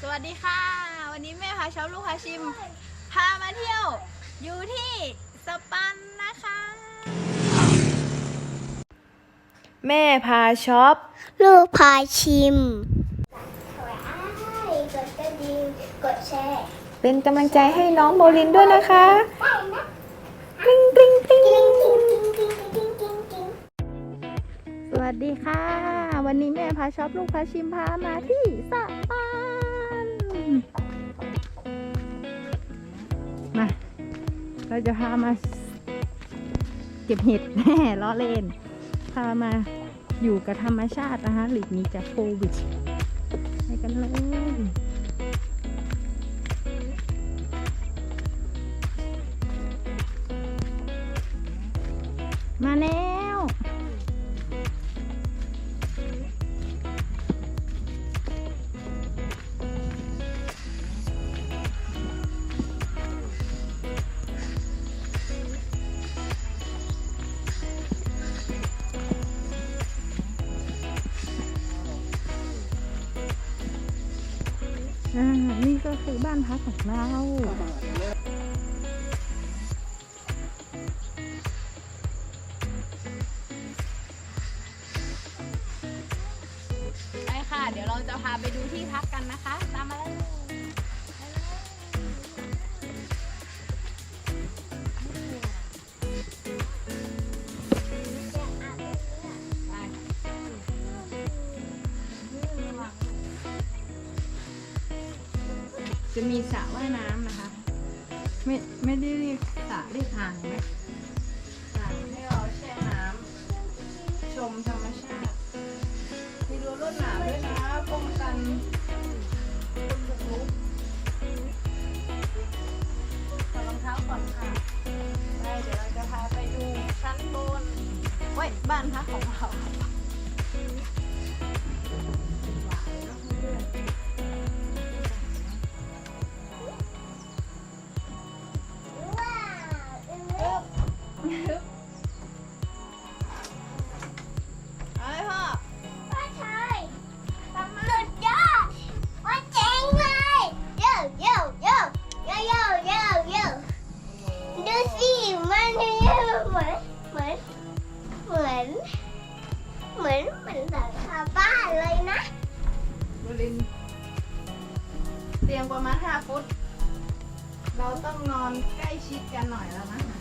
สวัสดีค่ะ วันนี้แม่พาชอบลูกพาชิม พามาเที่ยว อยู่ที่สปันนะคะ แม่พาช็อปลูกพาชิมกดกระดิ่งกดแชร์เป็นกำลังใจให้น้องโบลินด้วยนะคะกริ๊งกริ๊งกริ๊งกิ้งกิ้งกิ้งกิ้งกิ้งกิ้งกิ้งสวัสดีค่ะ วันนี้แม่พาช็อปลูกพาชิมพามาที่สปัน มา เราจะพามาเก็บเห็ดแน่ล้อเล่น พามาอยู่กับธรรมชาตินะคะหลีกหนี้จากโควิดไปกันเลยมาแล้ กของเราไปค่ะ เดี๋ยวเราจะพาไปดูที่พักกันนะคะ จะมีสระว่ายน้ำนะคะ ไม่ไม่ได้เรียกสระเรียกอ่างไหมอ่างให้เราแช่น้ำชมธรรมชาติมีรั้วรวดหนามด้วยนะป้องกันคนบุกรุกถอดรองเท้าก่อนค่ะได้เดี๋ยวเราจะพาไปดูชั้นบนเว้ยบ้านพักของเราเอา เราต้องนอนใกล้ชิดกันหน่อยแล้วนะคะ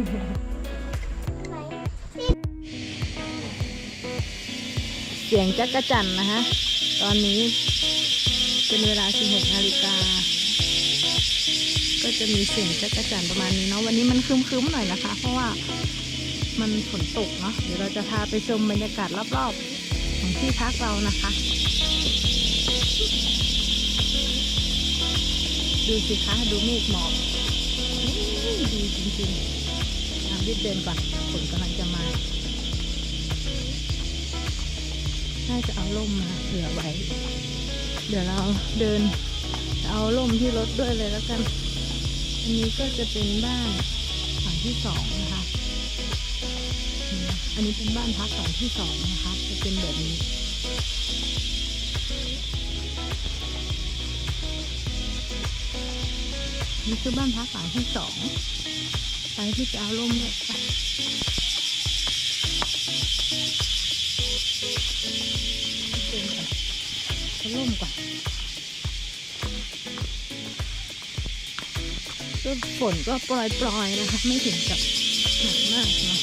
เสียงจักรจันนะคะตอนนี้เป็นเวลา 16นาฬิกา ก็จะมีเสียงจักรจันประมาณนี้เนาะ วันนี้มันครึ้มๆหน่อยนะคะ เพราะว่ามันฝนตกเนาะ เดี๋ยวเราจะพาไปชมบรรยากาศรอบๆ ของที่พักเรานะคะ ดูสิคะ ดูเมฆหมอกดีจริงๆทาง รีบเดินก่อนฝนกำลังจะมาน่าจะเอาร่มมาเผื่อไว้ เดี๋ยวเราเดินเอาร่มที่รถด้วยเลยแล้วกัน อันนี้ก็จะเป็นบ้านหลังที่สองนะคะ อันนี้เป็นบ้านพักหลังที่สองนะคะ จะเป็นแบบนี้นี่คือบ้านพักหลังที่สองไปที่จะเอาร่มด้วย ร่มก่อนก็ฝนก็ปล่อยๆนะคะ ไม่ถึงกับหนักมากเนาะ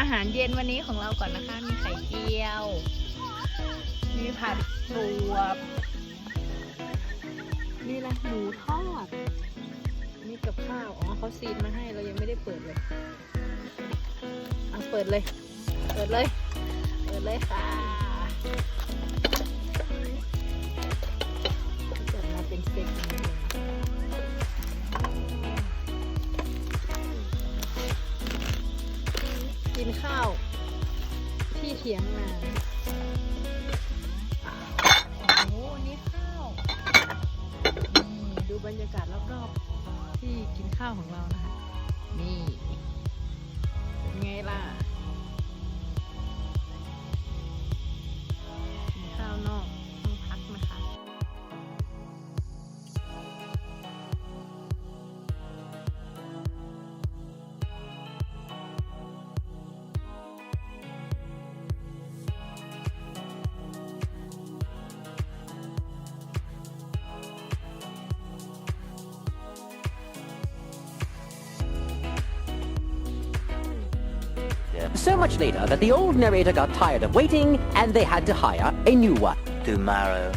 อาหารเย็นวันนี้ของเราก่อนนะคะ มีไข่เจียว มีผัดบวบนี่แหละหมูทอด นี่กับข้าว อ๋อเขาซีนมาให้เรายังไม่ได้เปิดเลย เอาเปิดเลย เปิดเลย เปิดเลยค่ะ กินข้าว ที่เถียงนาโอ้นี่ข้าวดูบรรยากาศรอบๆ ที่กินข้าวของเรานะคะ นี่ เป็นไงล่ะ So much later that the old narrator got tired of waiting and they had to hire a new one. tomorrow.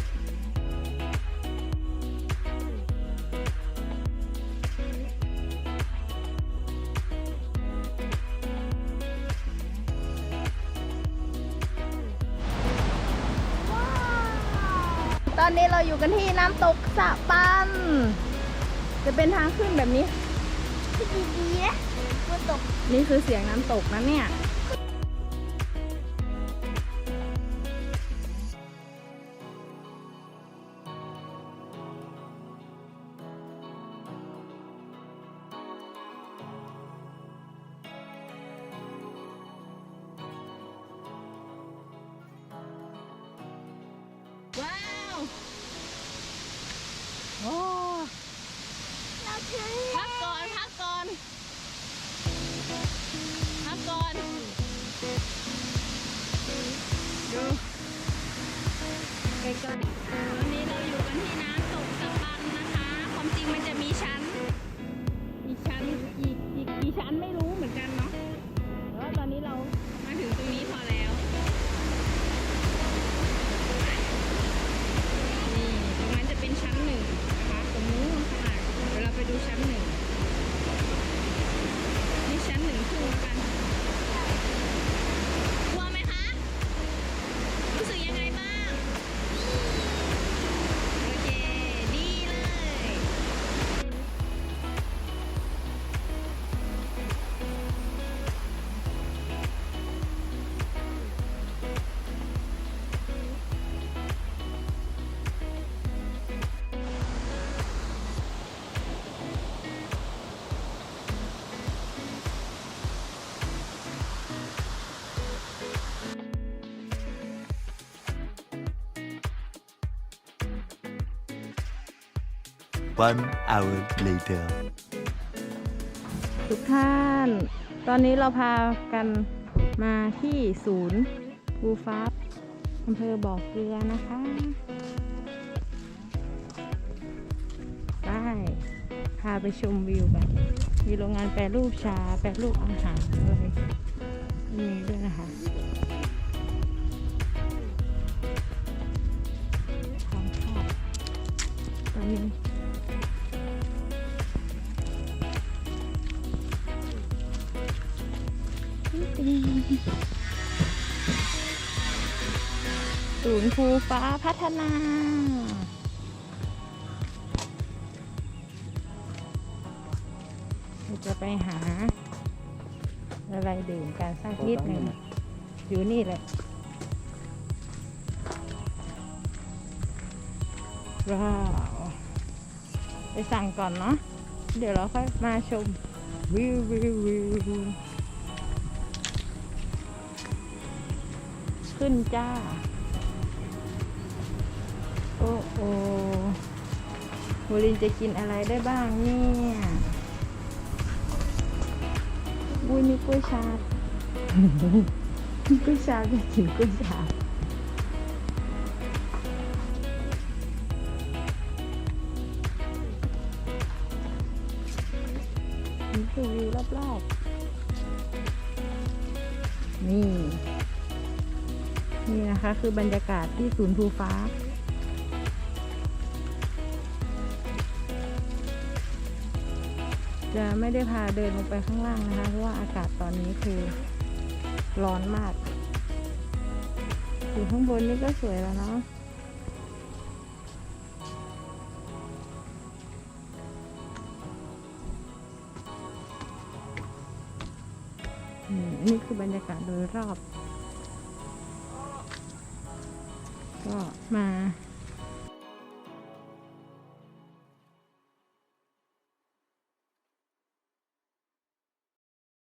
ตอนนี้เราอยู่กันที่น้ำตกสะปัน จะเป็นทางขึ้นแบบนี้ ดีๆนะมันตก นี่คือเสียงน้ำตกนะเนี่ย ดูไกลๆวันนี้เราอยู่กันที่น้ำตกสะปันนะคะ ความจริงมันจะมีชั้น One hour later. ทุกท่าน ตอนนี้เราพากันมาที่ศูนย์บูฟ้าอำเภอบ่อเกลือนะคะไปพาไปชมวิวกันมีโรงงานแปรรูปชา แปรรูปอาหารอะไรมีด้วยนะคะ ย์ภูฟ้าพัฒนา เราจะไปหา อะไรดื่มกันสักนิดหนึ่งอยู่นี่แหละว้าวไปสั่งก่อนเนาะเดี๋ยวเราค่อยมาชมวิววิววิวขึ้นจ้า โอ้โอโมลินจะกินอะไรได้บ้างเนี่ยอุ้ยมีกล้วยชาบมีกล้วยชาบอยากกินกล้วยชาบนี่คือวิวรอบๆนี่ นี่นะคะคือบรรยากาศที่ศูนย์ภูฟ้า จะไม่ได้พาเดินลงไปข้างล่างนะคะ เพราะว่าอากาศตอนนี้คือร้อนมาก อยู่ข้างบนนี่ก็สวยแล้วเนาะนี่คือบรรยากาศโดยรอบ ก็มา